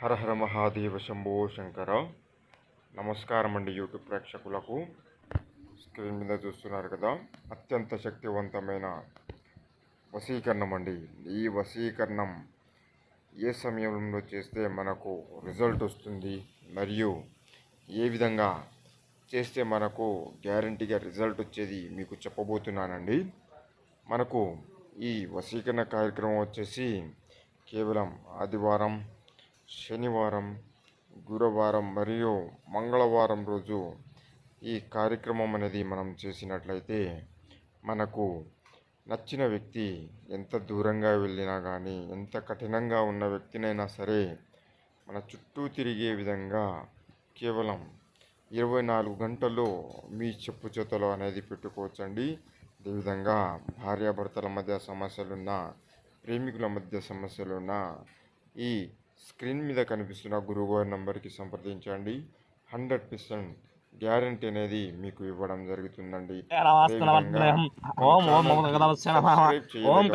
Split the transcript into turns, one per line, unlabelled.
హర హర మహాదేవ శంభో శంకర. నమస్కారం అండి యూట్యూబ్ ప్రేక్షకులకు. స్క్రీన్ మీద చూస్తున్నారు కదా అత్యంత శక్తివంతమైన వశీకరణం అండి ఈ వశీకరణం ఏ సమయంలో చేస్తే మనకు రిజల్ట్ వస్తుంది మరియు ఏ విధంగా చేస్తే మనకు గ్యారంటీగా రిజల్ట్ వచ్చేది మీకు చెప్పబోతున్నానండి. మనకు ఈ వశీకరణ కార్యక్రమం వచ్చేసి కేవలం ఆదివారం శనివారం గురువారం మరియు మంగళవారం రోజు ఈ కార్యక్రమం అనేది మనం చేసినట్లయితే మనకు నచ్చిన వ్యక్తి ఎంత దూరంగా వెళ్ళినా కానీ ఎంత కఠినంగా ఉన్న వ్యక్తినైనా సరే మన చుట్టూ తిరిగే విధంగా కేవలం ఇరవై నాలుగు గంటల్లో మీ చెప్పు చేతలో అనేది పెట్టుకోవచ్చండి. అదేవిధంగా భార్యాభర్తల మధ్య సమస్యలున్న ప్రేమికుల మధ్య సమస్యలున్న ఈ స్క్రీన్ మీద కనిపిస్తున్న గురువుగారి నంబర్కి సంప్రదించండి. హండ్రెడ్ పర్సెంట్ గ్యారంటీ అనేది మీకు ఇవ్వడం జరుగుతుందండి.
ఓం ఓం ఓం